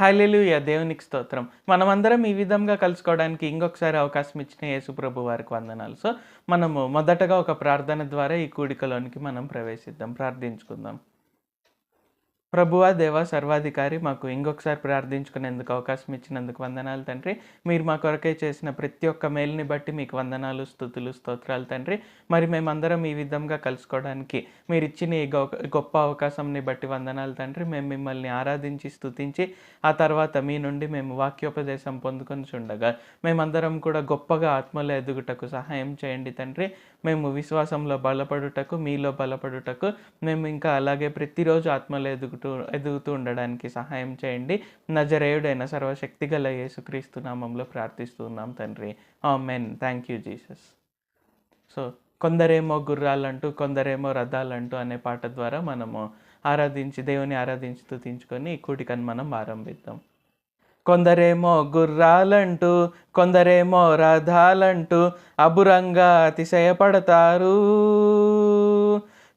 హల్లెలూయా దేవునికి స్తోత్రం. మనమందరం ఈ విధంగా కలుసుకోవడానికి ఇంకొకసారి అవకాశం ఇచ్చిన యేసుప్రభు వారికి వందనాలు. సో మనము మొదటగా ఒక ప్రార్థన ద్వారా ఈ కూడికలోనికి మనం ప్రవేశిద్దాం. ప్రార్థించుకుందాం. ప్రభువా దేవా సర్వాధికారి మాకు ఇంకొకసారి ప్రార్థించుకునేందుకు అవకాశం ఇచ్చినందుకు వందనాలు తండ్రి. మీరు మా కొరకై చేసిన ప్రతి ఒక్క మేలుని బట్టి మీకు వందనాలు స్థుతులు స్తోత్రాలు తండ్రి. మరి మేమందరం ఈ విధంగా కలుసుకోవడానికి మీరు ఇచ్చిన ఈ గొ- గొప్ప అవకాశంని బట్టి వందనాలు తండ్రి. మేము మిమ్మల్ని ఆరాధించి స్థుతించి ఆ తర్వాత మీ నుండి మేము వాక్యోపదేశం పొందుకొని చూడగా మేమందరం కూడా గొప్పగా ఆత్మలో ఎదుగుటకు సహాయం చేయండి తండ్రి. మేము విశ్వాసంలో బలపడుటకు మీలో బలపడుటకు మేము ఇంకా అలాగే ప్రతిరోజు ఆత్మలో ఎదుగుతూ ఎదుగుతూ ఉండడానికి సహాయం చేయండి. నజరేయుడైన సర్వశక్తి గల యేసుక్రీస్తు నామంలో ప్రార్థిస్తున్నాం తండ్రి. Amen thank you Jesus. So కొందరేమో గుర్రాలంటూ కొందరేమో రథాలంటూ అనే పాట ద్వారా మనము ఆరాధించి దేవుని ఆరాధించి స్తుతించుకొని కూటికని మనం ఆరంభిద్దాం. కొందరేమో గుర్రాలంటూ కొందరేమో రథాలంటూ అబురంగా అతిశయపడతారు.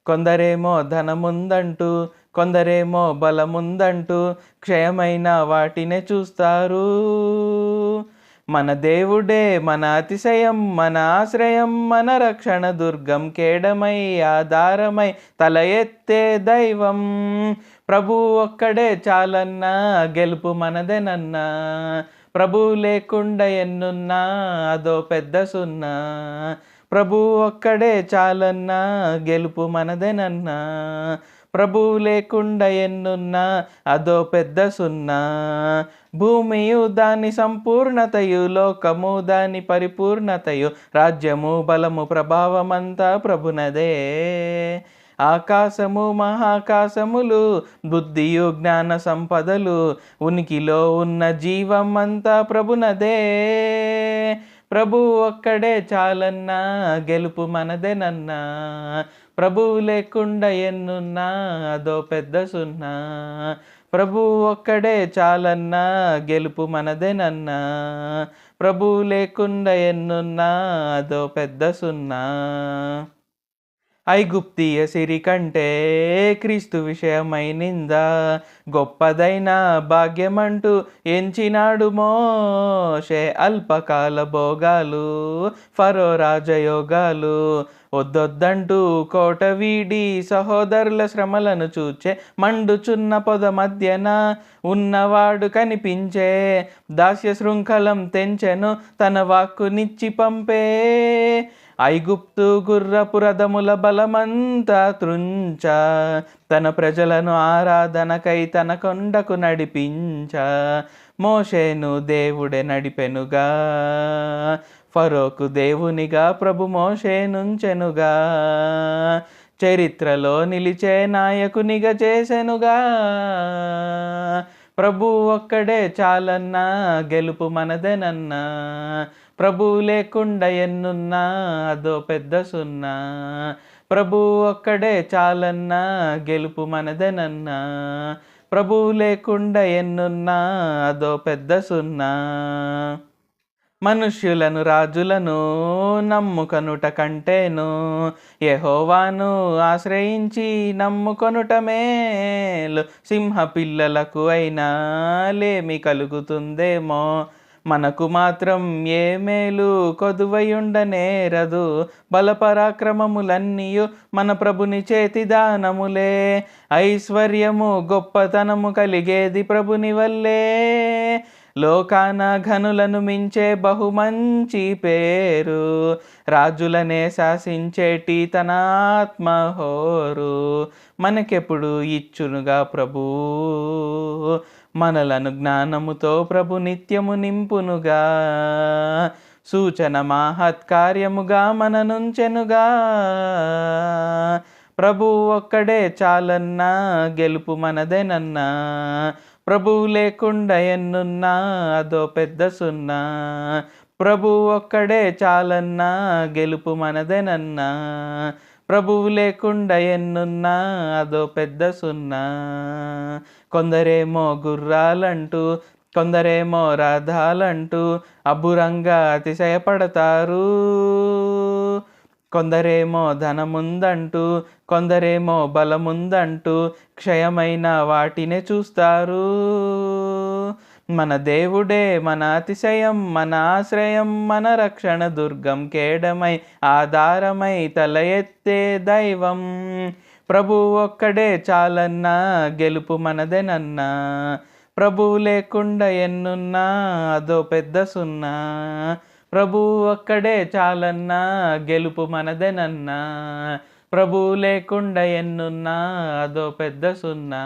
కొందరేమో ధనముందంటూ కొందరేమో బలముందంటూ క్షయమైన వాటినే చూస్తారు. మన దేవుడే మన అతిశయం మన ఆశ్రయం మన రక్షణ దుర్గం కేడమై ఆధారమై తల ఎత్తే దైవం. ప్రభు ఒక్కడే చాలన్నా గెలుపు మనదేనన్నా. ప్రభు లేకుండా ఎన్నున్నా అదో పెద్ద సున్నా. ప్రభు ఒక్కడే చాలన్నా గెలుపు మనదేనన్నా. ప్రభు లేకుండా ఎన్నున్నా అదో పెద్ద సున్నా. భూమియు దాని సంపూర్ణతయు లోకము దాని పరిపూర్ణతయు రాజ్యము బలము ప్రభావమంతా ప్రభునదే. ఆకాశము మహాకాశములు బుద్ధియు జ్ఞాన సంపదలు ఉనికిలో ఉన్న జీవం అంతా ప్రభునదే. ప్రభు ఒక్కడే చాలన్నా గెలుపు మనదేనన్నా. ప్రభువు లేకుండా ఎన్నున్నా అదో పెద్ద సున్నా. ప్రభు ఒక్కడే చాలన్నా గెలుపు మనదేనన్నా. ప్రభువు లేకుండా ఎన్నున్నా అదో పెద్ద సున్నా. ఐగుప్తీయ సిరి కంటే క్రీస్తు విషయమై నింద. గొప్పదైన భాగ్యమంటూ ఎంచినాడు మోషే అల్పకాల భోగాలు ఫరో రాజయోగాలు. వద్దొద్దంటూ కోట వీడి సహోదరుల శ్రమలను చూచే మండుచున్న పొద మధ్యన ఉన్నవాడు కనిపించే దాస్య శృంఖలం తెంచెను తన వాక్కునిచ్చి పంపే. ఐగుప్తు గుర్రపు రథముల బలమంతా త్రుంచ తన ప్రజలను ఆరాధనకై తన కొండకు నడిపించ. మోషేను దేవుడే నడిపెనుగా ఫరోకు దేవునిగా ప్రభు మోషేనుంచెనుగా చరిత్రలో నిలిచే నాయకునిగా చేసెనుగా. ప్రభు ఒక్కడే చాలన్నా గెలుపు మనదేనన్నా. ప్రభు లేకుండా ఎన్నున్నా అదో పెద్ద సున్నా. ప్రభు ఒక్కడే చాలన్నా గెలుపు మనదేనన్నా. ప్రభు లేకుండా ఎన్నున్నా అదో పెద్ద సున్నా. మనుష్యులను రాజులను నమ్ముకొనుట కంటేను. యహోవాను ఆశ్రయించి నమ్ముకొనుట మేలు. సింహ పిల్లలకు అయినా లేమి కలుగుతుందేమో. మనకు మాత్రం ఏ మేలు? కొదువయుండనేరదు బలపరాక్రమములన్నీయు మన ప్రభుని చేతి దానములే. ఐశ్వర్యము గొప్పతనము కలిగేది ప్రభుని వల్లే. లోకాన ఘనులను మించే బహుమంచి పేరు. రాజులనే శాసించేటి తన ఆత్మహోరు మనకెప్పుడు ఇచ్చునుగా ప్రభు. మనలను జ్ఞానముతో ప్రభు నిత్యము నింపునుగా. సూచన మహత్కార్యముగా మన నుంచెనుగా ప్రభు ఒక్కడే చాలన్నా గెలుపు మనదేనన్నా. ప్రభువు లేకుండా ఎన్నున్నా అదో పెద్ద సున్నా. ప్రభు ఒక్కడే చాలన్నా గెలుపు మనదేనన్నా. ప్రభువు లేకుండా ఎన్నున్నా అదో పెద్ద సున్నా. కొందరేమో గుర్రాలంటూ కొందరేమో రథాలంటూ అబ్బురంగా అతిశయపడతారు. కొందరేమో ధనముందంటూ కొందరేమో బలముందంటూ క్షయమైన వాటినే చూస్తారు. మన దేవుడే మన అతిశయం మన ఆశ్రయం మన రక్షణ దుర్గం కేడమై ఆధారమై తల ఎత్తే దైవం. ప్రభు ఒక్కడే చాలన్నా గెలుపు మనదేనన్నా. ప్రభు లేకుండా ఎన్నున్నా అదో పెద్ద సున్నా. ప్రభు ఒక్కడే చాలన్నా గెలుపు మనదేనన్నా. ప్రభు లేకుండా ఎన్నున్నా అదో పెద్ద సున్నా.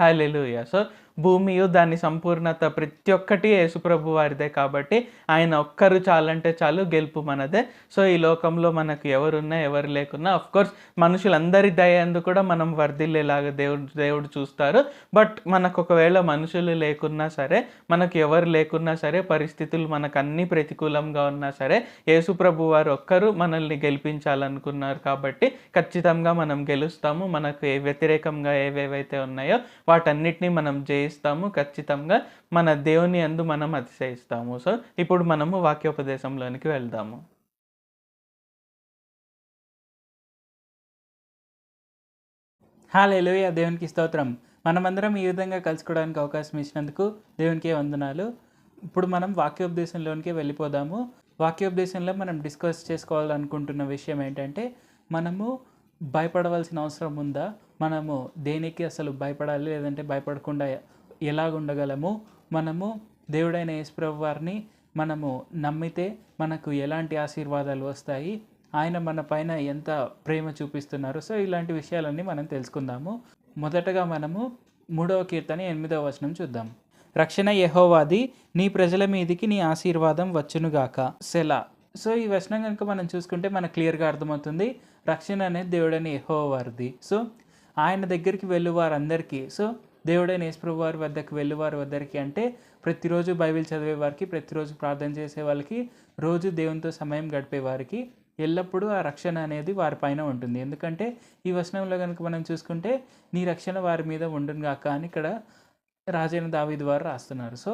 హల్లెలూయ. సో భూమియు దాని సంపూర్ణత ప్రతి ఒక్కటి యేసుప్రభు వారిదే కాబట్టి ఆయన ఒక్కరు చాలంటే చాలు గెలుపు మనదే. సో ఈ లోకంలో మనకు ఎవరున్నా ఎవరు లేకున్నా అఫ్ కోర్స్ మనుషులందరి దయందు కూడా మనం వర్ధిల్లేలాగా దేవుడు దేవుడు చూస్తారు. బట్ మనకు ఒకవేళ మనుషులు లేకున్నా సరే మనకు ఎవరు లేకున్నా సరే పరిస్థితులు మనకు అన్ని ప్రతికూలంగా ఉన్నా సరే యేసుప్రభు వారు ఒక్కరు మనల్ని గెలిపించాలనుకున్నారు కాబట్టి ఖచ్చితంగా మనం గెలుస్తాము. మనకు ఏ వ్యతిరేకంగా ఏవేవైతే ఉన్నాయో వాటన్నిటిని మనం జయిస్తాము ఖచ్చితంగా మన దేవుని అందు మనం అతిశయిస్తాము. సో ఇప్పుడు మనము వాక్యోపదేశంలోనికి వెళ్దాము. హాలేలుయ! దేవునికి స్తోత్రం. మనమందరం ఈ విధంగా కలుసుకోవడానికి అవకాశం ఇచ్చినందుకు దేవునికి వందనాలు. ఇప్పుడు మనం వాక్యోపదేశంలోనికి వెళ్ళిపోదాము. వాక్యోపదేశంలో మనం డిస్కస్ చేసుకోవాలనుకుంటున్న విషయం ఏంటంటే మనము భయపడవలసిన అవసరం ఉందా? మనము దేనికి అసలు భయపడాలి? లేదంటే భయపడకుండా ఎలాగుండగలము? మనము దేవుడైన యేసుప్రభు వారిని మనము నమ్మితే మనకు ఎలాంటి ఆశీర్వాదాలు వస్తాయి? ఆయన మన పైన ఎంత ప్రేమ చూపిస్తున్నారు? సో ఇలాంటి విషయాలన్నీ మనం తెలుసుకుందాము. మొదటగా మనము మూడవ కీర్తన ఎనిమిదవ వచనం చూద్దాం. రక్షణ యహోవాది నీ ప్రజల మీదికి నీ ఆశీర్వాదం వచ్చునుగాక. సెలా. సో ఈ వచనం కనుక మనం చూసుకుంటే మనకు క్లియర్గా అర్థమవుతుంది. రక్షణ అనేది దేవుడని యహోవారిది. సో ఆయన దగ్గరికి వెళ్ళు వారందరికీ. సో దేవుడైన యేసుప్రభు వారి వద్దకు వెళ్ళి వారి వద్దరికి అంటే ప్రతిరోజు బైబిల్ చదివే వారికి ప్రతిరోజు ప్రార్థన చేసే వాళ్ళకి రోజు దేవునితో సమయం గడిపే వారికి ఎల్లప్పుడూ ఆ రక్షణ అనేది వారి పైన ఉంటుంది. ఎందుకంటే ఈ వచనంలో కనుక మనం చూసుకుంటే నీ రక్షణ వారి మీద ఉండును గాక అని ఇక్కడ రాజైన దావి వారు రాస్తున్నారు. సో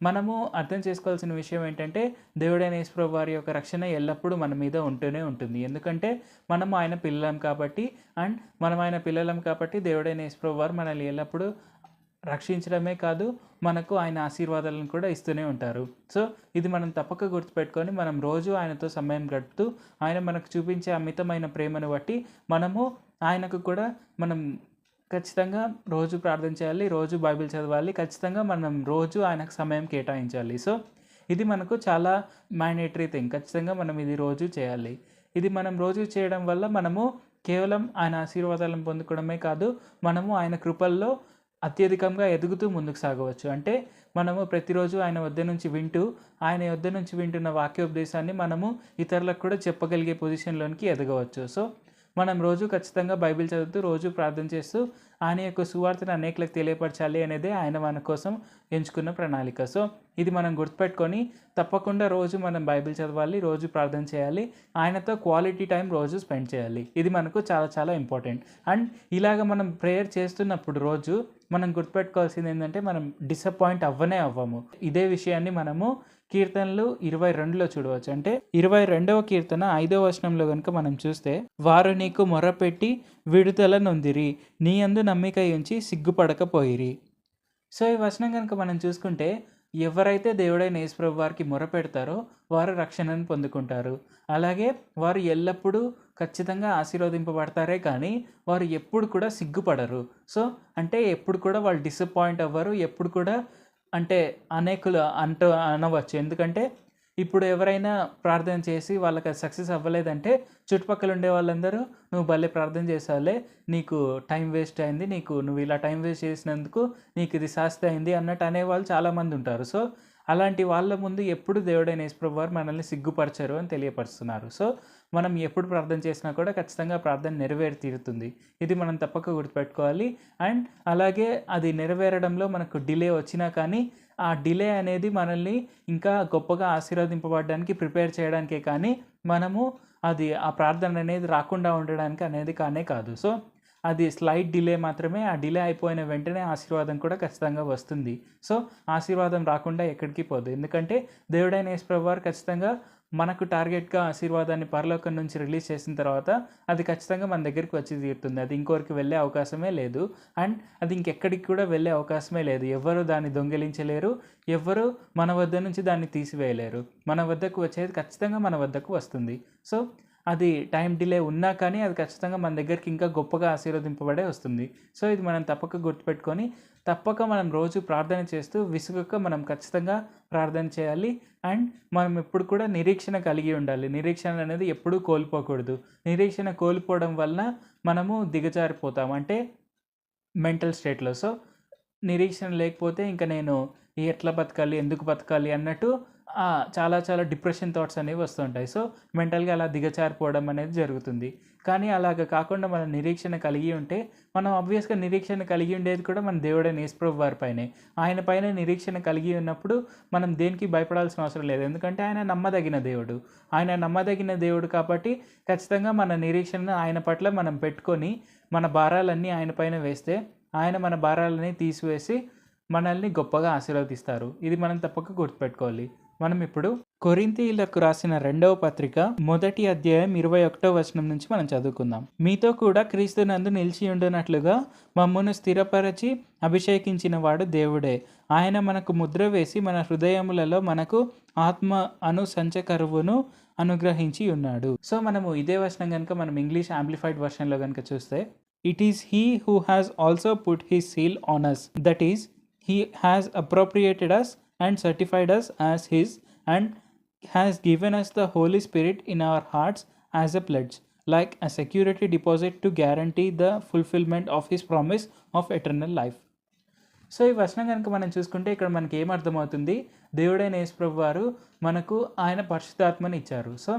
మనము అర్థం చేసుకోవాల్సిన విషయం ఏంటంటే దేవుడైన యేసుప్రభు వారి యొక్క రక్షణ ఎల్లప్పుడూ మన మీద ఉంటూనే ఉంటుంది. ఎందుకంటే మనం ఆయన పిల్లలం కాబట్టి అండ్ మనం ఆయన పిల్లలం కాబట్టి దేవుడైన యేసుప్రభు వారు మనల్ని ఎల్లప్పుడూ రక్షించడమే కాదు మనకు ఆయన ఆశీర్వాదాలను కూడా ఇస్తూనే ఉంటారు. సో ఇది మనం తప్పక గుర్తుపెట్టుకొని మనం రోజు ఆయనతో సమయం గడుపుతూ ఆయన మనకు చూపించే అమితమైన ప్రేమను బట్టి మనము ఆయనకు కూడా మనం ఖచ్చితంగా రోజు ప్రార్థన చేయాలి రోజు బైబిల్ చదవాలి ఖచ్చితంగా మనం రోజు ఆయనకు సమయం కేటాయించాలి. సో ఇది మనకు చాలా మ్యాండేటరీ థింగ్. ఖచ్చితంగా మనం ఇది రోజు చేయాలి. ఇది మనం రోజు చేయడం వల్ల మనము కేవలం ఆయన ఆశీర్వాదాలను పొందుకోవడమే కాదు మనము ఆయన కృపల్లో అత్యధికంగా ఎదుగుతూ ముందుకు సాగవచ్చు. అంటే మనము ప్రతిరోజు ఆయన వద్ద నుంచి వింటూ ఆయన వద్ద నుంచి వింటున్న వాక్యోపదేశాన్ని మనము ఇతరులకు కూడా చెప్పగలిగే పొజిషన్లోనికి ఎదగవచ్చు. సో మనం రోజు ఖచ్చితంగా బైబిల్ చదువుతూ రోజు ప్రార్థన చేస్తూ ఆయన యొక్క సువార్తను అనేకలకు తెలియపరచాలి అనేదే ఆయన మన కోసం ఎంచుకున్న ప్రణాళిక. సో ఇది మనం గుర్తుపెట్టుకొని తప్పకుండా రోజు మనం బైబిల్ చదవాలి రోజు ప్రార్థన చేయాలి. ఆయనతో క్వాలిటీ టైం రోజు స్పెండ్ చేయాలి. ఇది మనకు చాలా చాలా ఇంపార్టెంట్. అండ్ ఇలాగ మనం ప్రేయర్ చేస్తున్నప్పుడు రోజు మనం గుర్తుపెట్టుకోవాల్సింది ఏంటంటే మనం డిసప్పాయింట్ అవ్వనే అవ్వము. ఇదే విషయాన్ని మనము కీర్తనలు ఇరవై రెండులో చూడవచ్చు. అంటే ఇరవై రెండవ కీర్తన ఐదవ వచనంలో కనుక మనం చూస్తే వారు నీకు మొరపెట్టి విడుదల నొందిరి నీ అందు నమ్మిక ఉంచి సిగ్గుపడకపోయిరి. సో ఈ వచనం కనుక మనం చూసుకుంటే ఎవరైతే దేవుడైన యేసుప్రభు వారికి మొరపెడతారో వారు రక్షణను పొందుకుంటారు. అలాగే వారు ఎల్లప్పుడూ ఖచ్చితంగా ఆశీర్వదింపబడతారే కానీ వారు ఎప్పుడు కూడా సిగ్గుపడరు. సో అంటే ఎప్పుడు కూడా వాళ్ళు డిసప్పాయింట్ అవ్వరు ఎప్పుడు కూడా అంటే అనేకులు అంటూ అనవచ్చు. ఎందుకంటే ఇప్పుడు ఎవరైనా ప్రార్థన చేసి వాళ్ళకి సక్సెస్ అవ్వలేదంటే చుట్టుపక్కల ఉండే వాళ్ళందరూ నువ్వు భలే ప్రార్థన చేసావులే నీకు టైం వేస్ట్ అయింది నీకు నువ్వు ఇలా టైం వేస్ట్ చేసినందుకు నీకు ఇది శాస్తి అయింది అన్నట్టు అనేవాళ్ళు చాలామంది ఉంటారు. సో అలాంటి వాళ్ళ ముందు ఎప్పుడు దేవుడైన యేసుప్రభు వారు మనల్ని సిగ్గుపరచరు అని తెలియపరుస్తున్నారు. సో మనం ఎప్పుడు ప్రార్థన చేసినా కూడా ఖచ్చితంగా ప్రార్థన నెరవేరి తీరుతుంది. ఇది మనం తప్పక గుర్తుపెట్టుకోవాలి. అండ్ అలాగే అది నెరవేరడంలో మనకు డిలే వచ్చినా కానీ ఆ డిలే అనేది మనల్ని ఇంకా గొప్పగా ఆశీర్వదింపబడడానికి ప్రిపేర్ చేయడానికే కానీ మనము అది ఆ ప్రార్థన అనేది రాకుండా ఉండడానికి అనేది కానే కాదు. సో అది స్లైట్ డిలే మాత్రమే ఆ డిలే అయిపోయిన వెంటనే ఆశీర్వాదం కూడా ఖచ్చితంగా వస్తుంది. సో ఆశీర్వాదం రాకుండా ఎక్కడికి పోదు. ఎందుకంటే దేవుడైన యేసుప్రభు వారు ఖచ్చితంగా మనకు టార్గెట్గా ఆశీర్వాదాన్ని పరలోకం నుంచి రిలీజ్ చేసిన తర్వాత అది ఖచ్చితంగా మన దగ్గరికి వచ్చి తీరుతుంది. అది ఇంకోరికి వెళ్ళే అవకాశమే లేదు. అండ్ అది ఇంకెక్కడికి కూడా వెళ్ళే అవకాశమే లేదు. ఎవరు దాన్ని దొంగిలించలేరు. ఎవరు మన వద్ద నుంచి దాన్ని తీసివేయలేరు. మన వద్దకు వచ్చేది ఖచ్చితంగా మన వద్దకు వస్తుంది. సో అది టైం డిలే ఉన్నా కానీ అది ఖచ్చితంగా మన దగ్గరికి ఇంకా గొప్పగా ఆశీర్వదింపబడే వస్తుంది. సో ఇది మనం తప్పక గుర్తుపెట్టుకొని తప్పక మనం రోజు ప్రార్థన చేస్తూ విసుగక మనం ఖచ్చితంగా ప్రార్థన చేయాలి. అండ్ మనం ఎప్పుడు కూడా నిరీక్షణ కలిగి ఉండాలి. నిరీక్షణ అనేది ఎప్పుడూ కోల్పోకూడదు. నిరీక్షణ కోల్పోవడం వలన మనము దిగజారిపోతాం. అంటే మెంటల్ స్టేట్లో. సో నిరీక్షణ లేకపోతే ఇంకా నేను ఎట్లా బతకాలి? ఎందుకు బతకాలి? అన్నట్టు చాలా చాలా డిప్రెషన్ థాట్స్ అనేవి వస్తుంటాయి. సో మెంటల్గా అలా దిగచారిపోవడం అనేది జరుగుతుంది. కానీ అలాగ కాకుండా మన నిరీక్షణ కలిగి ఉంటే మనం ఆబ్వియస్గా నిరీక్షణ కలిగి ఉండేది కూడా మన దేవుడైన యేసుప్రభు వారి పైనే. ఆయన పైన నిరీక్షణ కలిగి ఉన్నప్పుడు మనం దేనికి భయపడాల్సిన అవసరం లేదు. ఎందుకంటే ఆయన నమ్మదగిన దేవుడు. ఆయన నమ్మదగిన దేవుడు కాబట్టి ఖచ్చితంగా మన నిరీక్షణను ఆయన పట్ల మనం పెట్టుకొని మన భారాలన్నీ ఆయన పైన వేస్తే ఆయన మన భారాలని తీసివేసి మనల్ని గొప్పగా ఆశీర్వదిస్తారు. ఇది మనం తప్పక గుర్తుపెట్టుకోవాలి. మనం ఇప్పుడు కొరింతీయులకు రాసిన రెండవ పత్రిక మొదటి అధ్యాయం ఇరవై ఒకటో వచనం నుంచి మనం చదువుకుందాం. మీతో కూడా క్రీస్తునందు నిలిచి ఉండునట్లుగా మమ్మను స్థిరపరచి అభిషేకించిన వాడు దేవుడే. ఆయన మనకు ముద్ర వేసి మన హృదయములలో మనకు ఆత్మ అను సంచకరువును అనుగ్రహించి ఉన్నాడు. సో మనము ఇదే వచనం కనుక మనం ఇంగ్లీష్ ఆంప్లిఫైడ్ వర్షన్లో కనుక చూస్తే it is he who has also put his seal on us that is he has appropriated us and certified us as his and has given us the holy spirit in our hearts as a pledge like a security deposit to guarantee the fulfillment of his promise of eternal life so ఈ వచనం కనుక మనం చూసుకుంటే ఇక్కడ మనకి ఏం అర్థమవుతుంది దేవుడైన యేసుప్రభు వారు మనకు ఆయన పరిశుద్ధాత్మని ఇచ్చారు సో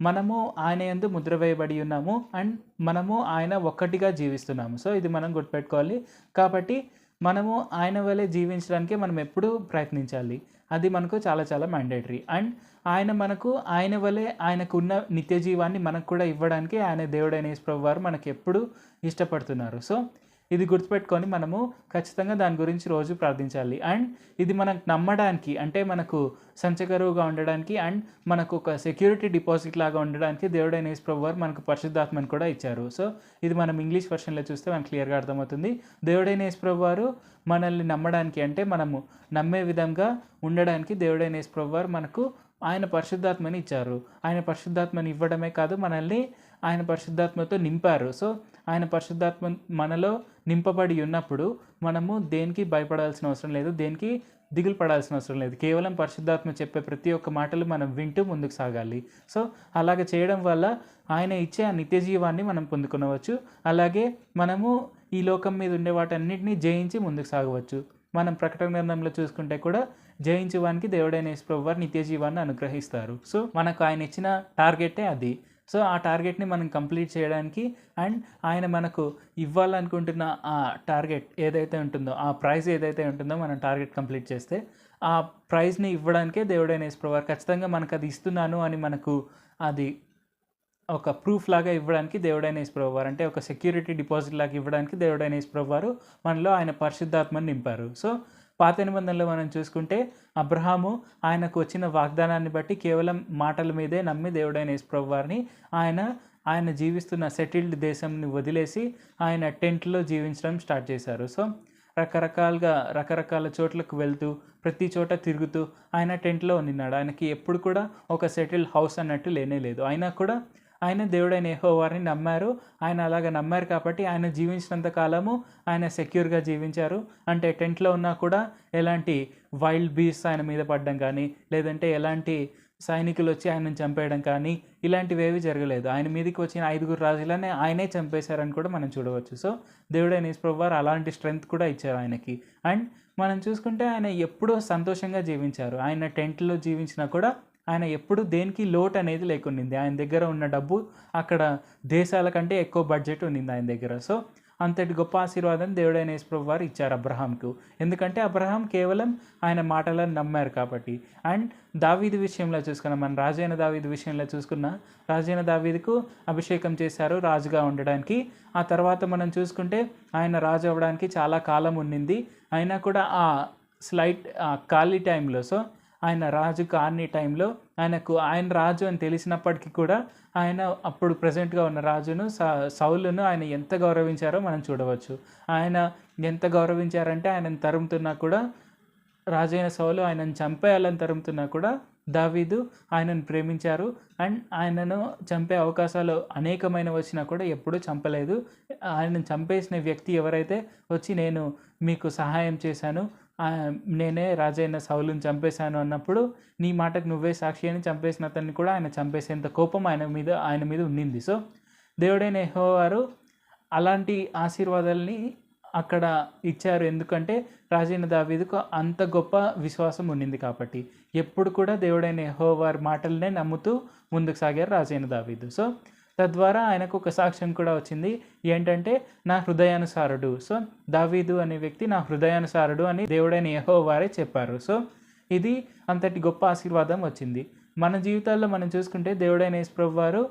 మనము ఆయన యందు ముద్ర వేయబడి ఉన్నాము అండ్ మనము ఆయన ఒక్కటిగా జీవిస్తున్నాము సో ఇది మనం గుర్తుపెట్టుకోవాలి కాబట్టి మనము ఆయన వలె జీవించడానికి మనం ఎప్పుడూ ప్రయత్నించాలి. అది మనకు చాలా చాలా మ్యాండేటరీ అండ్ ఆయన మనకు ఆయన వలె ఆయనకున్న నిత్య జీవాన్ని మనకు కూడా ఇవ్వడానికి ఆయన దేవుడైన యేసుప్రభు వారు మనకు ఎప్పుడు ఇష్టపడుతున్నారు. సో ఇది గుర్తుపెట్టుకొని మనము ఖచ్చితంగా దాని గురించి రోజు ప్రార్థించాలి. అండ్ ఇది మనకు నమ్మడానికి అంటే మనకు సంచకరువుగా ఉండడానికి అండ్ మనకు ఒక సెక్యూరిటీ డిపాజిట్ లాగా ఉండడానికి దేవుడైన యేసు ప్రభు వారు మనకు పరిశుద్ధాత్మని కూడా ఇచ్చారు. సో ఇది మనం ఇంగ్లీష్ వర్షన్లో చూస్తే మనకు క్లియర్గా అర్థమవుతుంది. దేవుడైన యేసు ప్రభు వారు మనల్ని నమ్మడానికి అంటే మనము నమ్మే విధంగా ఉండడానికి దేవుడైన యేసు ప్రభు వారు మనకు ఆయన పరిశుద్ధాత్మని ఇచ్చారు. ఆయన పరిశుద్ధాత్మని ఇవ్వడమే కాదు మనల్ని ఆయన పరిశుద్ధాత్మతో నింపారు. సో ఆయన పరిశుద్ధాత్మ మనలో నింపబడి ఉన్నప్పుడు మనము దేనికి భయపడాల్సిన అవసరం లేదు దేనికి దిగులు పడాల్సిన అవసరం లేదు. కేవలం పరిశుద్ధాత్మ చెప్పే ప్రతి ఒక్క మాటలు మనం వింటూ ముందుకు సాగాలి. సో అలాగ చేయడం వల్ల ఆయన ఇచ్చే ఆ నిత్య జీవాన్ని మనం పొందుకునవచ్చు. అలాగే మనము ఈ లోకం మీద ఉండే వాటన్నిటిని జయించి ముందుకు సాగవచ్చు. మనం ప్రకటన గ్రంథంలో చూసుకుంటే కూడా జయించువానికి దేవుడైన యేసుప్రభు వారు నిత్య జీవాన్ని అనుగ్రహిస్తారు. సో మనకు ఆయన ఇచ్చిన టార్గెటే అది. సో ఆ టార్గెట్ని మనం కంప్లీట్ చేయడానికి అండ్ ఆయన మనకు ఇవ్వాలనుకుంటున్న ఆ టార్గెట్ ఏదైతే ఉంటుందో ఆ ప్రైజ్ ఏదైతే ఉంటుందో మనం టార్గెట్ కంప్లీట్ చేస్తే ఆ ప్రైజ్ని ఇవ్వడానికే దేవుడైన యేసుప్రభు ఖచ్చితంగా మనకు అది ఇస్తున్నాను అని మనకు అది ఒక ప్రూఫ్ లాగా ఇవ్వడానికి దేవుడైన యేసుప్రభు వారు అంటే ఒక సెక్యూరిటీ డిపాజిట్ లాగా ఇవ్వడానికి దేవుడైన యేసుప్రభు వారు మనలో ఆయన పరిశుద్ధాత్మని నింపారు. సో పాత నిబంధనలో మనం చూసుకుంటే అబ్రహాము ఆయనకు వచ్చిన వాగ్దానాన్ని బట్టి కేవలం మాటల మీదే నమ్మి దేవుడైన యేసుప్రభు వారిని ఆయన ఆయన జీవిస్తున్న సెటిల్డ్ దేశంని వదిలేసి ఆయన టెంట్లో జీవించడం స్టార్ట్ చేశారు. సో రకరకాలుగా రకరకాల చోట్లకు వెళ్తూ ప్రతి చోట తిరుగుతూ ఆయన టెంట్లో ఉన్నాడు ఆయనకి ఎప్పుడు కూడా ఒక సెటిల్డ్ హౌస్ అన్నట్టు లేనే లేదు. అయినా కూడా ఆయన దేవుడైన యెహోవా వారిని నమ్మారు. ఆయన అలాగ నమ్మారు కాబట్టి ఆయన జీవించినంత కాలము ఆయన సెక్యూర్గా జీవించారు. అంటే టెంట్లో ఉన్నా కూడా ఎలాంటి వైల్డ్ బీస్ ఆయన మీద పడడం కానీ లేదంటే ఎలాంటి సైనికులు వచ్చి ఆయనను చంపేయడం కానీ ఇలాంటివి ఏవి జరగలేదు. ఆయన మీదకి వచ్చిన ఐదుగురు రాజులనే ఆయనే చంపేశారని కూడా మనం చూడవచ్చు. సో దేవుడైన యేసుప్రభు వారు అలాంటి స్ట్రెంగ్త్ కూడా ఇచ్చారు ఆయనకి. అండ్ మనం చూసుకుంటే ఆయన ఎప్పుడూ సంతోషంగా జీవించారు. ఆయన టెంట్లో జీవించినా కూడా ఆయన ఎప్పుడు దేనికి లోటు అనేది లేకుండింది. ఆయన దగ్గర ఉన్న డబ్బు అక్కడ దేశాల కంటే ఎక్కువ బడ్జెట్ ఉండింది ఆయన దగ్గర. సో అంతటి గొప్ప ఆశీర్వాదం దేవుడైన యేసుప్రభు వారు ఇచ్చారు అబ్రహాంకు ఎందుకంటే అబ్రహాం కేవలం ఆయన మాటలను నమ్మారు కాబట్టి. అండ్ దావీది విషయంలో చూసుకున్న మన రాజైన దావీది విషయంలో చూసుకున్న రాజైన దావీదికు అభిషేకం చేశారు రాజుగా ఉండడానికి. ఆ తర్వాత మనం చూసుకుంటే ఆయన రాజు అవ్వడానికి చాలా కాలం ఉండింది అయినా కూడా ఆ స్లైట్ ఖాళీ టైంలో సో ఆయన రాజు కాని టైంలో ఆయనకు ఆయన రాజు అని తెలిసినప్పటికీ కూడా ఆయన అప్పుడు ప్రజెంట్గా ఉన్న రాజును స- సౌలును ఆయన ఎంత గౌరవించారో మనం చూడవచ్చు. ఆయన ఎంత గౌరవించారంటే ఆయనను తరుముతున్నా కూడా రాజైన సౌలు ఆయనను చంపేయాలని తరుముతున్నా కూడా దావీదు ఆయనను ప్రేమించారు. అండ్ ఆయనను చంపే అవకాశాలు అనేకమైన వచ్చినా కూడా ఎప్పుడూ చంపలేదు. ఆయనను చంపేసిన వ్యక్తి ఎవరైతే వచ్చి నేను మీకు సహాయం చేశాను నేనే రాజైన సౌలుని చంపేశాను అన్నప్పుడు నీ మాటకు నువ్వే సాక్షి అని చంపేసిన అతన్ని కూడా ఆయన చంపేసేంత కోపం ఆయన మీద ఆయన మీద ఉండింది. సో దేవుడైన ఎహో వారు అలాంటి ఆశీర్వాదాలని అక్కడ ఇచ్చారు. ఎందుకంటే రాజైన దావీదుకు అంత గొప్ప విశ్వాసం ఉండింది కాబట్టి. ఎప్పుడు కూడా దేవుడైన ఎహో వారి మాటలనే నమ్ముతూ ముందుకు సాగారు రాజైన దావీదు. సో తద్వారా ఆయనకు ఒక సాక్ష్యం కూడా వచ్చింది. ఏంటంటే నా హృదయానుసారుడు. సో దావీదు అనే వ్యక్తి నా హృదయానుసారుడు అని దేవుడైన యహో వారే చెప్పారు. సో ఇది అంతటి గొప్ప ఆశీర్వాదం వచ్చింది. మన జీవితాల్లో మనం చూసుకుంటే దేవుడైన యేసుప్రభు వారు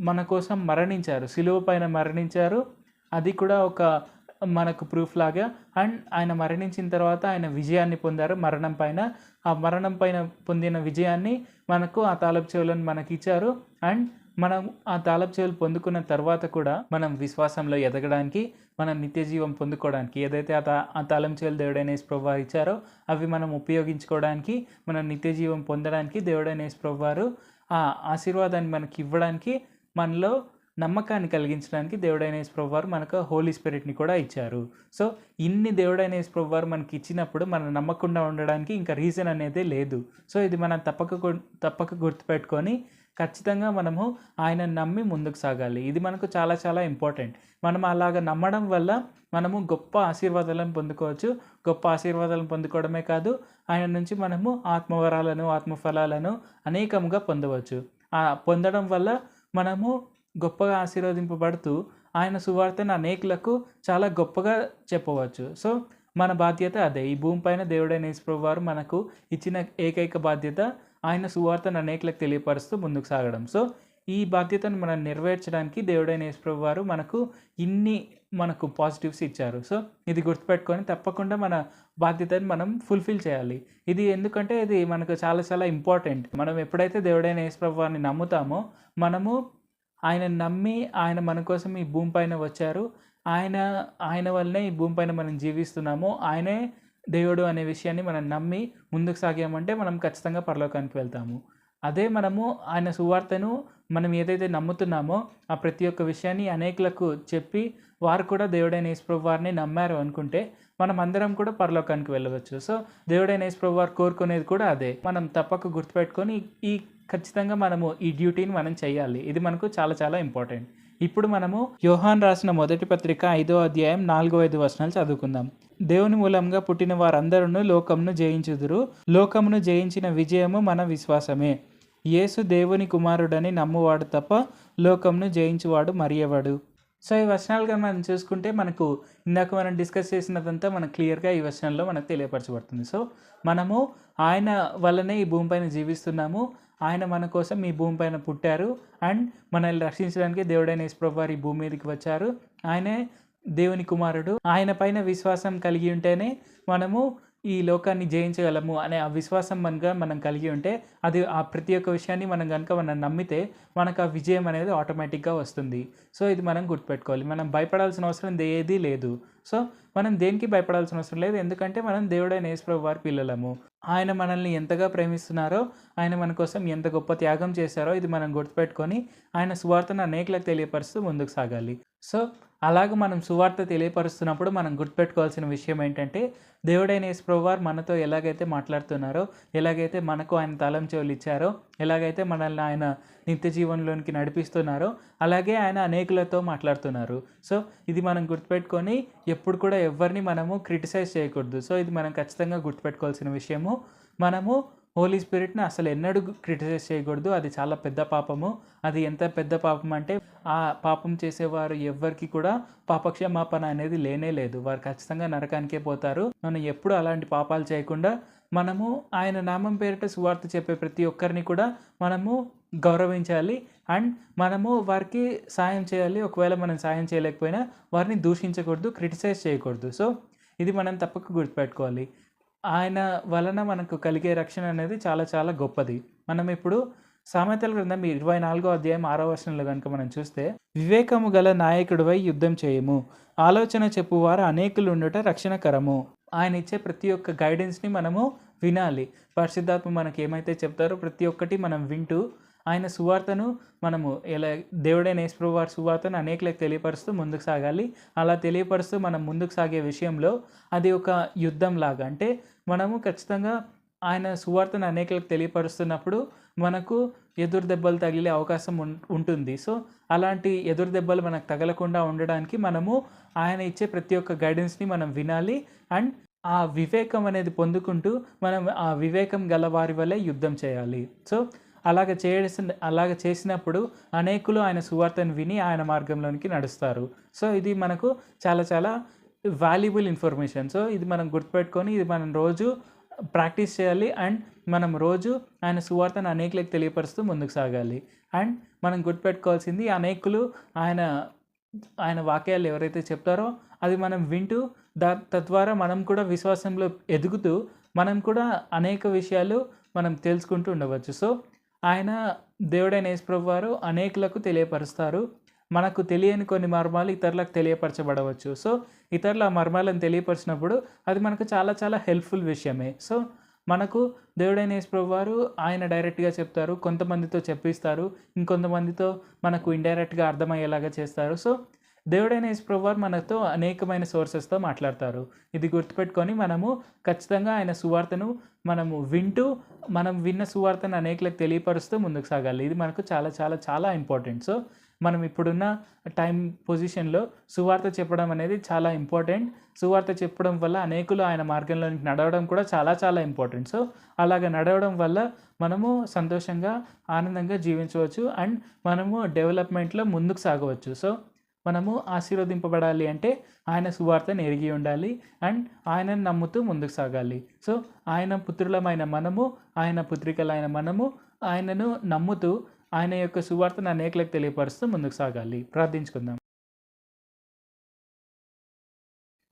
మన కోసం మరణించారు. సిలువ పైన మరణించారు. అది కూడా ఒక మనకు ప్రూఫ్ లాగా. అండ్ ఆయన మరణించిన తర్వాత ఆయన విజయాన్ని పొందారు. మరణం పైన. ఆ మరణం పైన పొందిన విజయాన్ని మనకు ఆ తాలపు చెవులను మనకి ఇచ్చారు అండ్ మనం ఆ తాలపు చెవులు పొందుకున్న తర్వాత కూడా మనం విశ్వాసంలో ఎదగడానికి మనం నిత్య జీవం పొందుకోవడానికి ఏదైతే ఆ తా ఆ తాళం చెవులు దేవుడైన ప్రభువారు ఇచ్చారో అవి మనం ఉపయోగించుకోవడానికి మనం నిత్య జీవం పొందడానికి దేవుడైన ప్రభువారు వారు ఆ ఆశీర్వాదాన్ని మనకి ఇవ్వడానికి మనలో నమ్మకాన్ని కలిగించడానికి దేవుడైన యేసుప్రభు వారు మనకు హోలీ స్పిరిట్ని కూడా ఇచ్చారు. సో ఇన్ని దేవుడైన యేసుప్రభు వారు మనకి ఇచ్చినప్పుడు మనం నమ్మకుండా ఉండడానికి ఇంకా రీజన్ అనేది లేదు. సో ఇది మనం తప్పక తప్పక గుర్తుపెట్టుకొని ఖచ్చితంగా మనము ఆయన నమ్మి ముందుకు సాగాలి. ఇది మనకు చాలా చాలా ఇంపార్టెంట్. మనం అలాగ నమ్మడం వల్ల మనము గొప్ప ఆశీర్వాదాలను పొందుకోవచ్చు. గొప్ప ఆశీర్వాదాలను పొందుకోవడమే కాదు ఆయన నుంచి మనము ఆత్మవరాలను ఆత్మఫలాలను అనేకంగా పొందవచ్చు. ఆ పొందడం వల్ల మనము గొప్పగా ఆశీర్వదింపబడుతూ ఆయన సువార్తను అనేకులకు చాలా గొప్పగా చెప్పవచ్చు. సో మన బాధ్యత అదే. ఈ భూమిపైన దేవుడైన యేసుప్రభు వారు మనకు ఇచ్చిన ఏకైక బాధ్యత ఆయన సువార్తను అనేకులకు తెలియపరుస్తూ ముందుకు సాగడం. సో ఈ బాధ్యతను మనం నెరవేర్చడానికి దేవుడైన యేసుప్రభు వారు మనకు ఇన్ని మనకు పాజిటివ్స్ ఇచ్చారు. సో ఇది గుర్తుపెట్టుకొని తప్పకుండా మన బాధ్యతను మనం ఫుల్ఫిల్ చేయాలి. ఇది ఎందుకంటే ఇది మనకు చాలా చాలా ఇంపార్టెంట్. మనం ఎప్పుడైతే దేవుడైన యేసుప్రభు వారిని నమ్ముతామో మనము ఆయన నమ్మి ఆయన మన కోసం ఈ భూమి పైన వచ్చారు. ఆయన ఆయన వల్లనే ఈ భూమి పైన మనం జీవిస్తున్నాము. ఆయనే దేవుడు అనే విషయాన్ని మనం నమ్మి ముందుకు సాగామంటే మనం ఖచ్చితంగా పరలోకానికి వెళ్తాము. అదే మనము ఆయన సువార్తను మనం ఏదైతే నమ్ముతున్నామో ఆ ప్రతి ఒక్క విషయాన్ని అనేకులకు చెప్పి వారు కూడా దేవుడైన యేసుప్రభు వారిని నమ్మారు అనుకుంటే మనం అందరం కూడా పరలోకానికి వెళ్ళవచ్చు. సో దేవుడైన యేసుప్రభు వారు కోరుకునేది కూడా అదే. మనం తప్పక గుర్తుపెట్టుకొని ఈ ఖచ్చితంగా మనము ఈ డ్యూటీని మనం చేయాలి. ఇది మనకు చాలా చాలా ఇంపార్టెంట్. ఇప్పుడు మనము యోహాన్ రాసిన మొదటి పత్రిక ఐదో అధ్యాయం నాలుగో ఐదు వచనాలు చదువుకుందాం. దేవుని మూలంగా పుట్టిన వారందరూ లోకమును జయించుదురు. లోకమును జయించిన విజయము మన విశ్వాసమే. యేసు దేవుని కుమారుడని నమ్మువాడు తప్ప లోకంను జయించువాడు మరియవాడు సో ఈ వచనాలుగా మనం చూసుకుంటే మనకు ఇందాక మనం డిస్కస్ చేసినదంతా మనకు క్లియర్గా ఈ వచనంలో మనకు తెలియపరచబడుతుంది. సో మనము ఆయన వల్లనే ఈ భూమిపైన జీవిస్తున్నాము. ఆయన మన కోసం ఈ భూమిపైన పుట్టారు. అండ్ మనల్ని రక్షించడానికి దేవుడైన యశ్వ్రభు వారు ఈ భూమి మీదకి వచ్చారు. ఆయనే దేవుని కుమారుడు. ఆయన పైన విశ్వాసం కలిగి ఉంటేనే మనము ఈ లోకాన్ని జయించగలము అనే ఆ విశ్వాసం మనగా మనం కలిగి ఉంటే అది ఆ ప్రతి ఒక్క విషయాన్ని మనం కనుక మనం నమ్మితే మనకు ఆ విజయం అనేది ఆటోమేటిక్గా వస్తుంది. సో ఇది మనం గుర్తుపెట్టుకోవాలి. మనం భయపడాల్సిన అవసరం ఏదీ లేదు. సో మనం దేనికి భయపడాల్సిన అవసరం లేదు. ఎందుకంటే మనం దేవుడైన యేసుప్రభు వారి పిల్లలము. ఆయన మనల్ని ఎంతగా ప్రేమిస్తున్నారో ఆయన మన కోసం ఎంత గొప్ప త్యాగం చేశారో ఇది మనం గుర్తుపెట్టుకొని ఆయన సువార్తను అనేకులకు తెలియపరుస్తూ ముందుకు సాగాలి. సో అలాగ మనం సువార్త తెలియపరుస్తున్నప్పుడు మనం గుర్తుపెట్టుకోవాల్సిన విషయం ఏంటంటే దేవుడైన యేసుప్రభువారు మనతో ఎలాగైతే మాట్లాడుతున్నారో ఎలాగైతే మనకు ఆయన తలం చెవులు ఇచ్చారో ఎలాగైతే మనల్ని ఆయన నిత్య జీవనంలోనికి నడిపిస్తున్నారో అలాగే ఆయన అనేకులతో మాట్లాడుతున్నారు. సో ఇది మనం గుర్తుపెట్టుకొని ఎప్పుడు కూడా ఎవరిని మనము క్రిటిసైజ్ చేయకూడదు. సో ఇది మనం ఖచ్చితంగా గుర్తుపెట్టుకోవాల్సిన విషయము. మనము హోలీ స్పిరిట్ని అసలు ఎన్నడూ క్రిటిసైజ్ చేయకూడదు. అది చాలా పెద్ద పాపము. అది ఎంత పెద్ద పాపం అంటే ఆ పాపం చేసేవారు ఎవ్వరికి కూడా పాపక్షమాపణ అనేది లేనే లేదు. వారు ఖచ్చితంగా నరకానికే పోతారు. మనం ఎప్పుడు అలాంటి పాపాలు చేయకుండా మనము ఆయన నామం పేరిట సువార్త చెప్పే ప్రతి ఒక్కరిని కూడా మనము గౌరవించాలి. అండ్ మనము వారికి సాయం చేయాలి. ఒకవేళ మనం సాయం చేయలేకపోయినా వారిని దూషించకూడదు క్రిటిసైజ్ చేయకూడదు. సో ఇది మనం తప్పక గుర్తుపెట్టుకోవాలి. ఆయన వలన మనకు కలిగే రక్షణ అనేది చాలా చాలా గొప్పది. మనం ఇప్పుడు సామెతల గ్రంథం ఇరవై నాలుగో అధ్యాయం ఆరో వర్షంలో కనుక మనం చూస్తే వివేకము గల నాయకుడివై యుద్ధం చేయము. ఆలోచన చెప్పువారు అనేకులు ఉండట రక్షణకరము. ఆయన ఇచ్చే ప్రతి ఒక్క గైడెన్స్ని మనము వినాలి. పరిశుద్ధాత్మ మనకి ఏమైతే చెప్తారో ప్రతి ఒక్కటి మనం వింటూ ఆయన సువార్తను మనము ఎలా దేవుడైన యేసుప్రభు వారి సువార్తను అనేకలకు తెలియపరుస్తూ ముందుకు సాగాలి. అలా తెలియపరుస్తూ మనం ముందుకు సాగే విషయంలో అది ఒక యుద్ధం లాగా అంటే మనము ఖచ్చితంగా ఆయన సువార్తను అనేకలకు తెలియపరుస్తున్నప్పుడు మనకు ఎదురు దెబ్బలు తగిలే అవకాశం ఉం- ఉంటుంది. సో అలాంటి ఎదురు దెబ్బలు మనకు తగలకుండా ఉండడానికి మనము ఆయన ఇచ్చే ప్రతి ఒక్క గైడెన్స్ని మనం వినాలి. అండ్ ఆ వివేకం అనేది పొందుకుంటూ మనం ఆ వివేకం గల వారి వల్లే యుద్ధం చేయాలి. సో అలాగ చేసిన అలాగ చేసినప్పుడు అనేకులు ఆయన సువార్తను విని ఆయన మార్గంలోనికి నడుస్తారు. సో ఇది మనకు చాలా చాలా వాల్యుబుల్ ఇన్ఫర్మేషన్ సో ఇది మనం గుర్తుపెట్టుకొని ఇది మనం రోజు ప్రాక్టీస్ చేయాలి అండ్ మనం రోజు ఆయన సువార్తను అనేకులకు తెలియపరుస్తూ ముందుకు సాగాలి. అండ్ మనం గుర్తుపెట్టుకోవాల్సింది అనేకులు ఆయన ఆయన వాక్యాలు ఎవరైతే చెప్తారో అది మనం వింటూ దా తద్వారా మనం కూడా విశ్వాసంలో ఎదుగుతూ మనం కూడా అనేక విషయాలు మనం తెలుసుకుంటూ ఉండవచ్చు. సో ఆయన దేవుడైన యేసుప్రభు వారు అనేకులకు తెలియపరుస్తారు. మనకు తెలియని కొన్ని మర్మాలు ఇతరులకు తెలియపరచబడవచ్చు. సో ఇతరుల ఆ మర్మాలను తెలియపరిచినప్పుడు అది మనకు చాలా చాలా హెల్ప్ఫుల్ విషయమే. సో మనకు దేవుడైన యేసుప్రభు వారు ఆయన డైరెక్ట్గా చెప్తారు. కొంతమందితో చెప్పిస్తారు. ఇంకొంతమందితో మనకు ఇండైరెక్ట్గా అర్థమయ్యేలాగా చేస్తారు. సో దేవుడైన యేసుప్రభువారు మనతో అనేకమైన సోర్సెస్తో మాట్లాడతారు. ఇది గుర్తుపెట్టుకొని మనము ఖచ్చితంగా ఆయన సువార్తను మనము వింటూ మనం విన్న సువార్తను అనేకలకు తెలియపరుస్తూ ముందుకు సాగాలి. ఇది మనకు చాలా చాలా చాలా ఇంపార్టెంట్. సో మనం ఇప్పుడున్న టైం పొజిషన్లో సువార్త చెప్పడం అనేది చాలా ఇంపార్టెంట్. సువార్త చెప్పడం వల్ల అనేకులు ఆయన మార్గంలోనికి నడవడం కూడా చాలా చాలా ఇంపార్టెంట్. సో అలాగ నడవడం వల్ల మనము సంతోషంగా ఆనందంగా జీవించవచ్చు. అండ్ మనము డెవలప్మెంట్లో ముందుకు సాగవచ్చు. సో మనము ఆశీర్వదింపబడాలి అంటే ఆయన సువార్తను ఎరిగి ఉండాలి అండ్ ఆయనను నమ్ముతూ ముందుకు సాగాలి. సో ఆయన పుత్రులమైన మనము ఆయన పుత్రికలైన మనము ఆయనను నమ్ముతూ ఆయన యొక్క సువార్తను అనేకలకు తెలియపరుస్తూ ముందుకు సాగాలి. ప్రార్థించుకుందాం.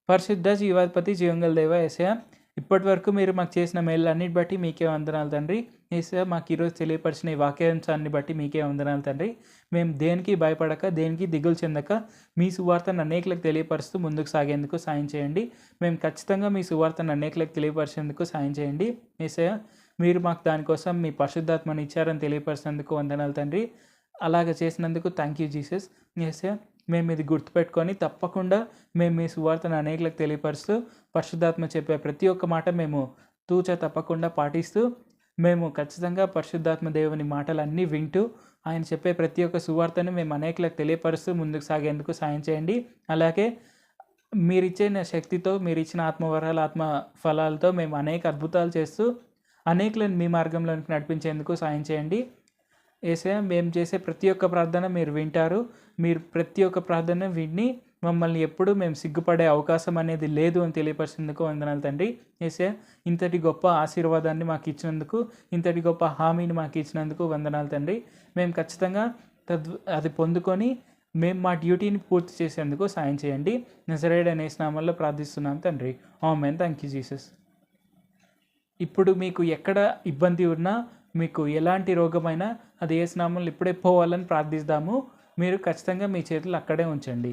పరిశుద్ధ జీవాధిపతి జీవంగల దేవ ఏసయ ఇప్పటి వరకు మీరు మాకు చేసిన మేళ్ళన్నిటి బట్టి మీకే వందనాలు తండ్రి. ఏసయ మాకు ఈరోజు తెలియపరిచిన ఈ వాక్యాంశాన్ని బట్టి మీకే వందనాలు తండ్రి. మేము దేనికి భయపడక దేనికి దిగులు చెందక మీ సువార్తను అనేకలకు తెలియపరుస్తూ ముందుకు సాగేందుకు సాయం చేయండి. మేము ఖచ్చితంగా మీ సువార్తను అనేకలకు తెలియపరిచేందుకు సాయం చేయండి. ఏసయ్య మీరు మాకు దానికోసం మీ పరిశుద్ధాత్మని ఇచ్చారని తెలియపరిచినందుకు వందనాలు తండ్రి. అలాగ చేసినందుకు థ్యాంక్ యూ జీసస్ ఏసయ్య మేము ఇది గుర్తుపెట్టుకొని తప్పకుండా మేము మీ సువార్తను అనేకలకు తెలియపరుస్తూ పరిశుద్ధాత్మ చెప్పే ప్రతి ఒక్క మాట మేము తూచ తప్పకుండా పాటిస్తూ మేము ఖచ్చితంగా పరిశుద్ధాత్మ దేవుని మాటలన్నీ వింటూ ఆయన చెప్పే ప్రతి ఒక్క సువార్తను మేము అనేకలకు తెలియపరుస్తూ ముందుకు సాగేందుకు సాయం చేయండి. అలాగే మీరు ఇచ్చిన శక్తితో మీరు ఇచ్చిన ఆత్మవరాల ఆత్మ ఫలాలతో మేము అనేక అద్భుతాలు చేస్తూ అనేకులను మీ మార్గంలోనికి నడిపించేందుకు సాయం చేయండి. ఏసే మేము చేసే ప్రతి ఒక్క ప్రార్థన మీరు వింటారు. మీరు ప్రతి ఒక్క ప్రార్థన విని మమ్మల్ని ఎప్పుడు మేము సిగ్గుపడే అవకాశం అనేది లేదు అని తెలియపరిచేందుకు వందనాలు తండ్రి. ఏసే ఇంతటి గొప్ప ఆశీర్వాదాన్ని మాకు ఇచ్చినందుకు ఇంతటి గొప్ప హామీని మాకు ఇచ్చినందుకు వందనాలు తండ్రి. మేము ఖచ్చితంగా తద్ అది పొందుకొని మేము మా డ్యూటీని పూర్తి చేసేందుకు సాయం చేయండి. నిజరేడ్ అనే స్నామంలో ప్రార్థిస్తున్నాం తండ్రి. ఆమెన్. Thank you Jesus. ఇప్పుడు మీకు ఎక్కడ ఇబ్బంది ఉన్నా మీకు ఎలాంటి రోగమైనా అది ఏ స్నామంలో ఇప్పుడే పోవాలని ప్రార్థిస్తాము. మీరు ఖచ్చితంగా మీ చేతులు అక్కడే ఉంచండి.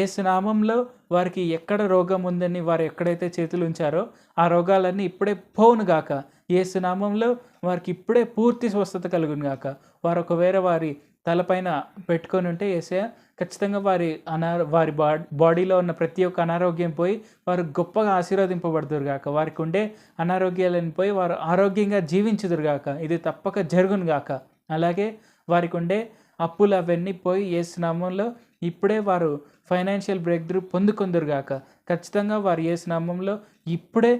ఏ స్నామంలో వారికి ఎక్కడ రోగం ఉందని వారు ఎక్కడైతే చేతులు ఉంచారో ఆ రోగాలన్నీ ఇప్పుడే పోను గాక. ఏ స్నామంలో వారికి ఇప్పుడే పూర్తి స్వస్థత కలుగును గాక. వారు ఒకవేళ వారి తలపైన పెట్టుకొని ఉంటే ఏసయ ఖచ్చితంగా వారి అనా వారి బా బాడీలో ఉన్న ప్రతి ఒక్క అనారోగ్యం పోయి వారు గొప్పగా ఆశీర్వదింపబడుతురు గాక. వారికి ఉండే అనారోగ్యాలను పోయి వారు ఆరోగ్యంగా జీవించుదురు గాక. ఇది తప్పక జరుగును గాక. అలాగే వారికి ఉండే అప్పులు అవన్నీ పోయి ఏ స్నామంలో ఇప్పుడే వారు ఫైనాన్షియల్ బ్రేక్ త్రూ పొందుకుందరు గాక. ఖచ్చితంగా వారు ఏ స్నామంలో ఇప్పుడే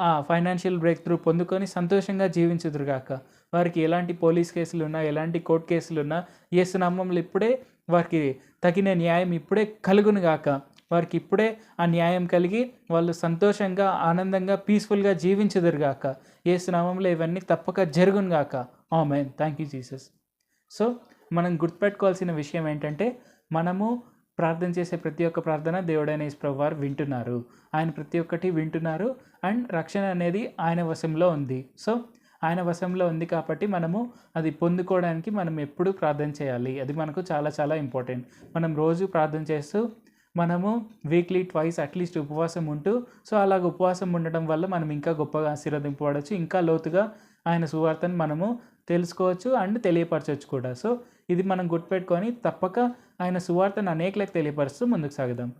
ఆ ఫైనాన్షియల్ బ్రేక్ త్రూ పొందుకొని సంతోషంగా జీవించుదురుగాక వారికి ఎలాంటి పోలీస్ కేసులు ఉన్నా ఎలాంటి కోర్టు కేసులు ఉన్నా ఏ స్నామంలో ఇప్పుడే వారికి తగిన న్యాయం ఇప్పుడే కలుగును గాక. వారికి ఇప్పుడే ఆ న్యాయం కలిగి వాళ్ళు సంతోషంగా ఆనందంగా పీస్ఫుల్గా జీవించుదురుగాక ఏ స్నామంలో ఇవన్నీ తప్పక జరుగును గాక. Amen. Thank you Jesus. So మనం గుర్తుపెట్టుకోవాల్సిన విషయం ఏంటంటే మనము ప్రార్థన చేసే ప్రతి ఒక్క ప్రార్థన దేవుడైన యేసు వారు వింటున్నారు. ఆయన ప్రతి ఒక్కటి వింటున్నారు అండ్ రక్షణ అనేది ఆయన వశంలో ఉంది. సో ఆయన వశంలో ఉంది కాబట్టి మనము అది పొందుకోవడానికి మనం ఎప్పుడు ప్రార్థన చేయాలి. అది మనకు చాలా చాలా ఇంపార్టెంట్. మనం రోజు ప్రార్థన చేస్తూ మనము వీక్లీ ట్వైస్ అట్లీస్ట్ ఉపవాసం ఉంటూ సో అలాగ ఉపవాసం ఉండటం వల్ల మనం ఇంకా గొప్పగా ఆశీర్వదింపబడవచ్చు ఇంకా లోతుగా ఆయన సువార్తను మనము తెలుసుకోవచ్చు అండ్ తెలియపరచవచ్చు కూడా. సో ఇది మనం గుర్తుపెట్టుకొని తప్పక ఆయన సువార్తను అనేకలకు తెలియపరుస్తూ ముందుకు సాగుదాం.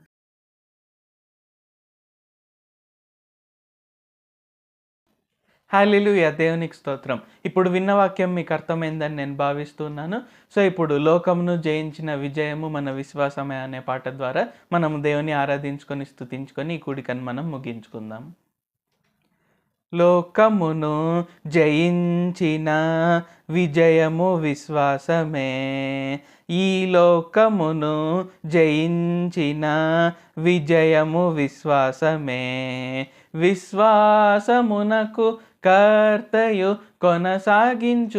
హాలిలుయ దేవునికి స్తోత్రం. ఇప్పుడు విన్న వాక్యం మీకు అర్థమైందని నేను భావిస్తున్నాను. సో ఇప్పుడు లోకమును జయించిన విజయము మన విశ్వాసమే అనే పాట ద్వారా మనము దేవుని ఆరాధించుకొని స్థుతించుకొని ఈ కూడికను మనం ముగించుకుందాం. లోకమును జయించిన విజయము విశ్వాసమే. ఈ లోకమును జయించిన విజయము విశ్వాసమే. విశ్వాసమునకు కర్తయు కొనసాగించునదియేసే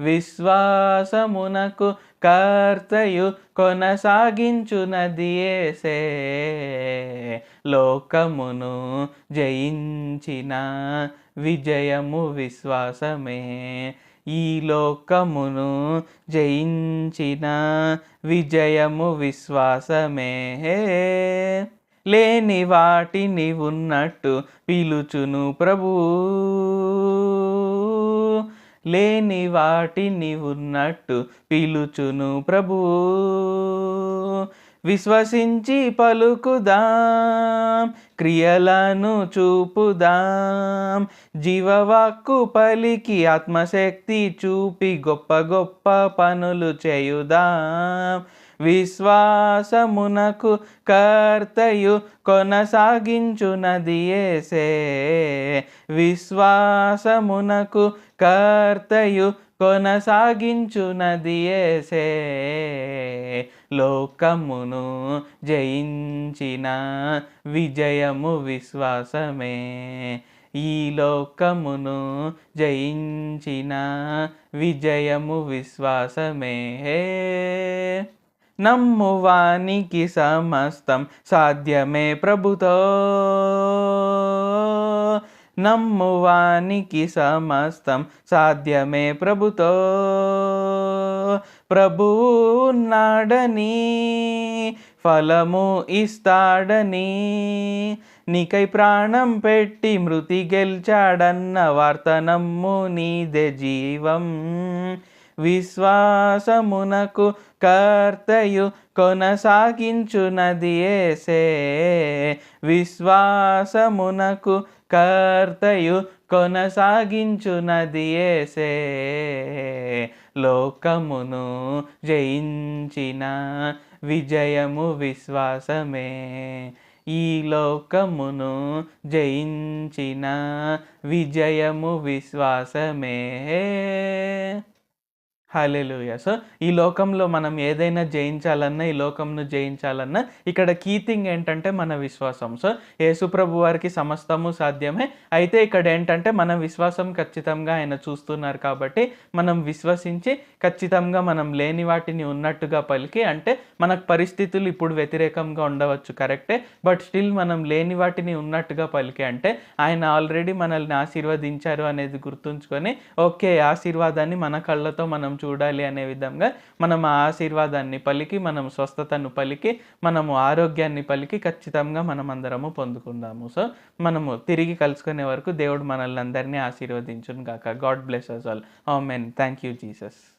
విశ్వాసమునకు కర్తయు కొనసాగించునదియేసే లోకమును జయించిన విజయము విశ్వాసమే. ఈ లోకమును జయించిన విజయము విశ్వాసమే. లేని వాటిని ఉన్నట్టు పిలుచును ప్రభు. లేని వాటిని ఉన్నట్టు పిలుచును ప్రభు. విశ్వసించి పలుకుదాం క్రియలను చూపుదాం. జీవవాక్కు పలికి ఆత్మశక్తి చూపి గొప్ప గొప్ప పనులు చేయుదాం. విశ్వాసమునకు కర్తయు కొనసాగించునది ఏసే విశ్వాసమునకు కర్తయు కొనసాగించునది ఏసే లోకమును జయించిన విజయము విశ్వాసమే. ఈ లోకమును జయించిన విజయము విశ్వాసమే. నమ్మువానికి సమస్తం సాధ్యమే ప్రభుతో. నమ్మువానికి సమస్తం సాధ్యమే ప్రభుతో. ప్రభువున్నాడని ఫలము ఇస్తాడని నీకై ప్రాణం పెట్టి మృతి గెలిచాడన్న వార్త నమ్ము నీదే జీవం. విశ్వాసమునకు కర్తయు కొనసాగించునది ఏసే. విశ్వాసమునకు కర్తయు కొనసాగించునది ఏసే. లోకమును జయించిన విజయము విశ్వాసమే. ఈ లోకమును జయించిన విజయము విశ్వాసమే. హల్లెలూయా సో ఈ లోకంలో మనం ఏదైనా జయించాలన్నా ఈ లోకంను జయించాలన్నా ఇక్కడ కీ థింగ్ ఏంటంటే మన విశ్వాసం. సో యేసుప్రభు వారికి సమస్తము సాధ్యమే. అయితే ఇక్కడ ఏంటంటే మన విశ్వాసం ఖచ్చితంగా ఆయన చూస్తున్నారు కాబట్టి మనం విశ్వసించి ఖచ్చితంగా మనం లేని వాటిని ఉన్నట్టుగా పలికి అంటే మనకు పరిస్థితులు ఇప్పుడు వ్యతిరేకంగా ఉండవచ్చు కరెక్టే బట్ స్టిల్ మనం లేని వాటిని ఉన్నట్టుగా పలికి అంటే ఆయన ఆల్రెడీ మనల్ని ఆశీర్వదించారు అనేది గుర్తుంచుకొని ఓకే ఆశీర్వాదాన్ని మన కళ్ళతో మనం చూడాలి అనే విధంగా మనం ఆ ఆశీర్వాదాన్ని పలికి మనం స్వస్థతను పలికి మనము ఆరోగ్యాన్ని పలికి ఖచ్చితంగా మనం అందరము పొందుకుందాము. సో మనము తిరిగి కలుసుకునే వరకు దేవుడు మనల్ని అందరినీ ఆశీర్వదించును గాక. God bless us all amen thank you Jesus